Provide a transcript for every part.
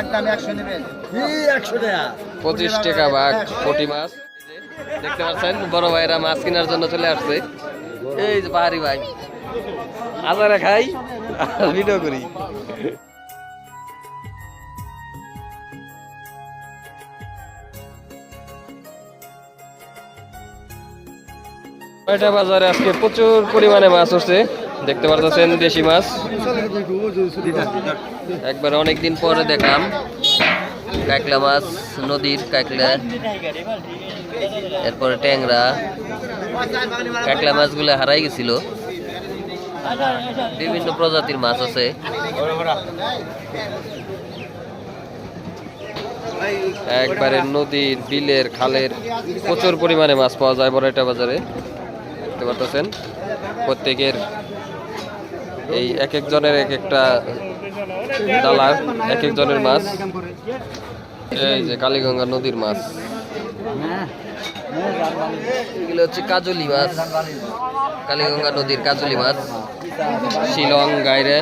একদম একশো নেবেন একশো টাকা পঁচিশ টাকা ভাগ কোটি মাছ। দেখতে পাচ্ছেন বড় ভাইরা মাছ কেনার জন্য চলে আসছে। এই যে পাহাড়ি ভাই। আজারে খাই আর ভিডিও করি। কয়টা বাজারে আজকে প্রচুর পরিমাণে মাছ উঠছে। দেখতে পারতেছেন দেশি মাছ। একবার অনেক দিন পরে দেখলাম। কাকলা মাছ, নদীর কাঁকড়া, এরপরে ট্যাংরা। কাঁকড়া মাছগুলো হারাই গেছিল। বিভিন্ন প্রজাতির মাছ আছে। একবারে নদীর, বিলের, খালের প্রচুর পরিমাণে মাছ পাওয়া যায় বড়টা বাজারে। দেখতে পারতেছেন। প্রত্যেকের এই এক একজনের এক একটা ডালার, এক একজনের মাছ। এই যে কালীগঙ্গা নদীর মাছ। এগুলো হচ্ছে কাজলি মাছ। কালীগঙ্গা নদীর কাজলি মাছ। শিলং, গাইরে।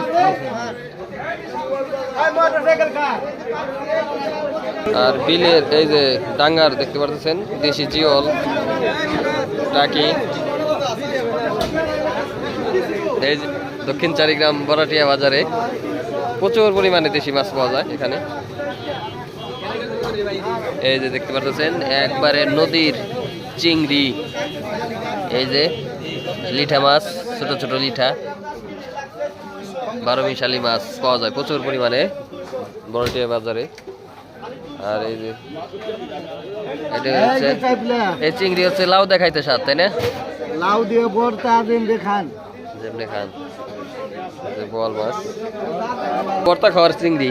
আর বিলের এই যে ডাঙ্গার দেখতে পারতেছেন, দেশি জিওল, টাকি। এই যে দক্ষিণ চারিগ্রাম বরাটিয়া বাজারে প্রচুর পরিমাণে দেশি মাছ পাওয়া যায় এখানে। এই যে দেখতে পাচ্ছেন একবারে নদীর চিংড়ি। এই যে লিঠা মাছ ছোট ছোট লিঠা। বারো মিশালি মাছ পাওয়া যায় প্রচুর পরিমাণে বড়টিয়া বাজারে। আর এই যে এটা হচ্ছে এই চিংড়ি হচ্ছে লাউ দেখাইতে স্বাদ তাই না? লাউ দিয়ে দিন দেখান যেমনি খান। বোয়াল মাছ ভর্তা খাওয়ার চিংড়ি।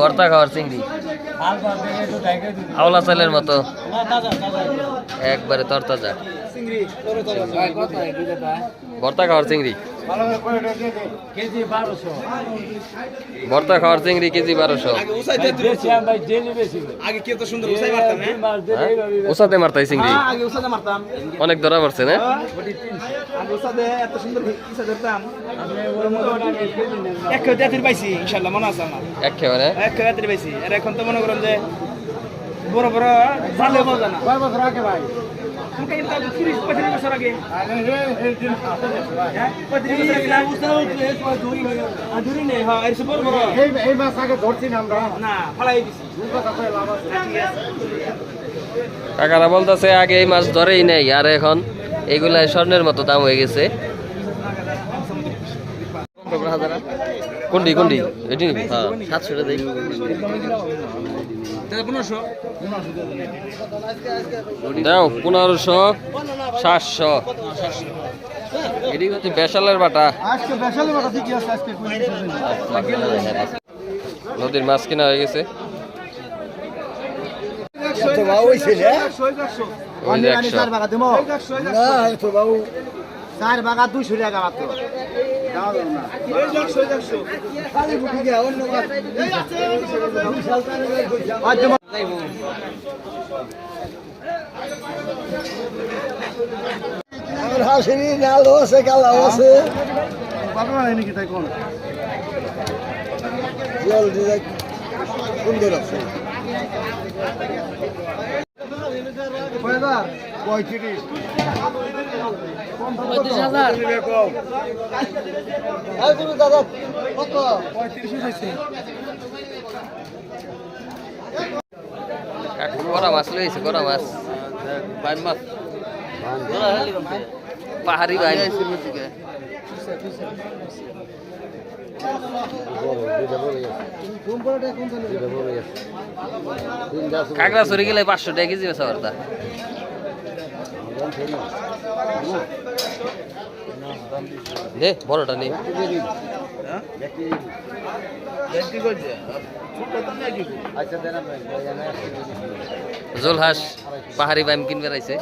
ভর্তা খাওয়ার চিংড়ি। আওলা চালের মতো। একবারে তরতাজা। ভর্তা খাওয়ার চিংড়ি। ভর্তা খাওয়ার চিংড়ি কেজি বারোশো। উসাই মারতাম হ্যাঁ? ওসাতে মারতাই চিংড়ি? আগে উসাতে মারতাম। অনেক ধরা পড়ছে না? উসাতে মনে এখন তো মনে করেন যে বড় বড় জালে মজা না। কয় বছর আগে ভাই? তিরিশ পঁয়ত্রিশ বছর আগে। হ্যাঁ? বছর আগে। না আর দূরি নেই হ্যাঁ এর সে বড় বড় এই এই মাছ আগে ধরছি না আমরা। না ফালাই দিছি। কাকারা বলতেছে আগে এই মাছ ধরেই নেই আর এখন এগুলা স্বর্ণের মতো দাম হয়ে গেছে। কোনটি কোনটি? এটি? হ্যাঁ। সাতশো দেই। পনেরোশো? দাও পনেরোশো সাতশো। এটি হচ্ছে বেসালের বাটা। নদীর মাছ কিনা হয়ে গেছে। ওই একশো। চার বাগা দুইশো টাকা মাত্র। হাসিনি নাল আছে কালাও আছে। নাকি তাই কোন জল দিয়ে সুন্দর আছে। পঁয়ত্রিশ। পঁয়ত্রিশ হাজার করা মাছ লইছে করা মাছ। পাহাড়ি বাইম কাঁকড়া চুরি গেলে পাঁচশো টাকা কেজি বেচা পারতা দে বড়টা নেই জোল হাঁস পাহাড়ি বাইম কিনবে রাইছে।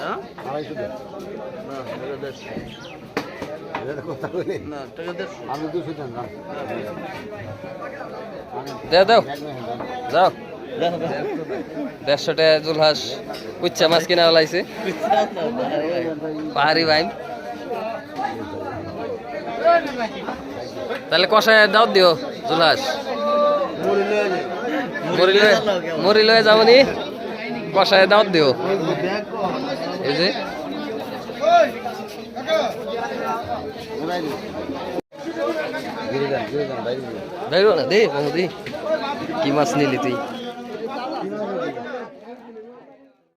দে দাও যাও। দেড়শো টাকা জোল উচ্চা মাছ কিনা লাইছে পাহাড়ি বাইম তাহলে কষায় দাও দিও জুলাস মরি লয়ে লয়ে যাবনি কষায় দাও দিও। এই না কি মাছ নিলি তুই?